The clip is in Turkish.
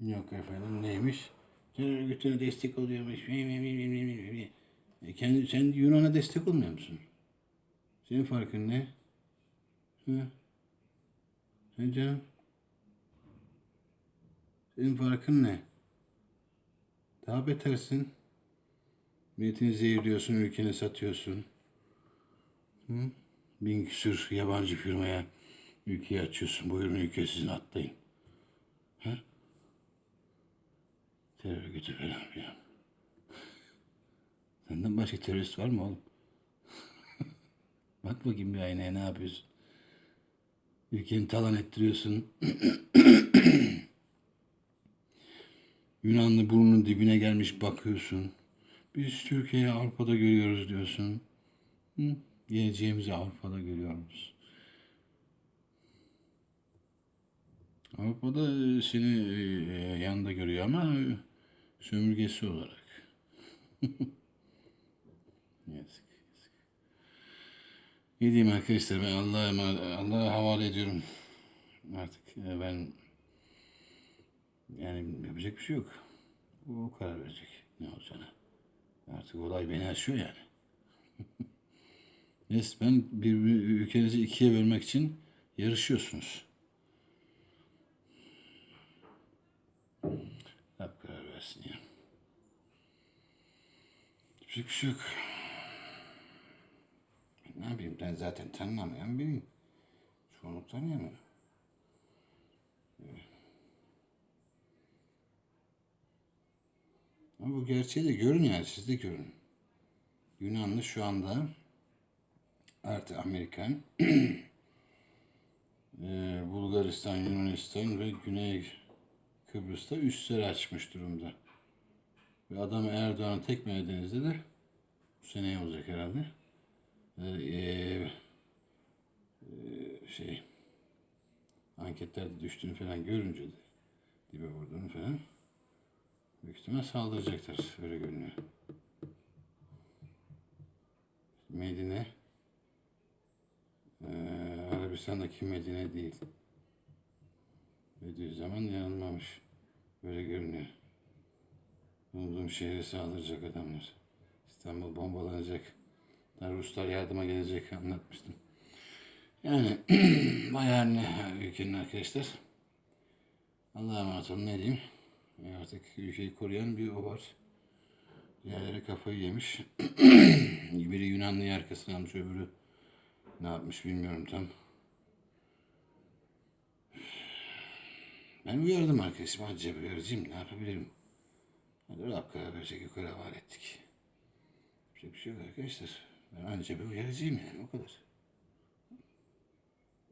Yok efendim neymiş? Terör örgütüne destek oluyormuş. E kendi, sen Yunan'a destek olmuyor musun? Senin farkın ne? Hı? Ne canım? Senin farkın ne? Daha betersin. Milletini zehirliyorsun, ülkeni satıyorsun. Hı? Bin küsür yabancı firmaya ülkeyi açıyorsun. Buyurun ülke sizin atlayın. Ha? Örgütü falan filan. Senden başka terörist var mı oğlum? Bak bakayım bir aynaya ne yapıyorsun? Ülkeni talan ettiriyorsun. Yunanlı burnunun dibine gelmiş bakıyorsun. Biz Türkiye'yi Avrupa'da görüyoruz diyorsun. Hı? Geleceğimizi Avrupa'da görüyoruz. Avrupa'da e, seni e, yanında görüyor ama e, sömürgesi olarak. yazık, yazık. Ne diyeyim arkadaşlar ben Allah'a Allah'a havale ediyorum. Artık e, ben yani yapacak bir şey yok. O karar verecek ne olacağını. Artık olay beni aşıyor yani. Resmen bir, bir ülkenizi ikiye bölmek için yarışıyorsunuz. Versin ya. Yapacak bir şey yok. Ne yapayım ben zaten tanınamayan biriyim. Çoğunluk tanıyamıyor. Ama bu gerçeği de görün yani siz de görün. Yunanlı şu anda artı Amerikan, eee, Bulgaristan, Yunanistan ve Güney Kıbrıs'ta üsleri açmış durumda. Ve adam Erdoğan'ın tek Maradeniz'de de bu seneye olacak herhalde. Eee, eee, şey anketlerde düştüğünü falan görünce de dibe vurduğunu falan büyük ihtimal saldıracaklar. Öyle görünüyor. Medine eee, Arabistan'daki Medine değil. Bediüzzaman yanılmamış. Böyle görünüyor. Bulunduğum şehre saldıracak adamlar. İstanbul bombalanacak. Ruslar yardıma gelecek anlatmıştım. Yani bayağı ne ülkenin arkadaşlar. Allah'a emanet olun ne diyeyim. E Artık ülkeyi koruyan bir o var. Diğerleri kafayı yemiş. Biri Yunanlı'yı arkasına almış öbürü ne yapmış bilmiyorum tam. Ben uyardım arkadaşım. Acaba uyarıcıyım ne yapabilirim? Hadi Rab karar verecek yukarı havale ettik. Yapacak bir şey yok arkadaşlar. Ben anca bir uyarıcıyım yani o kadar.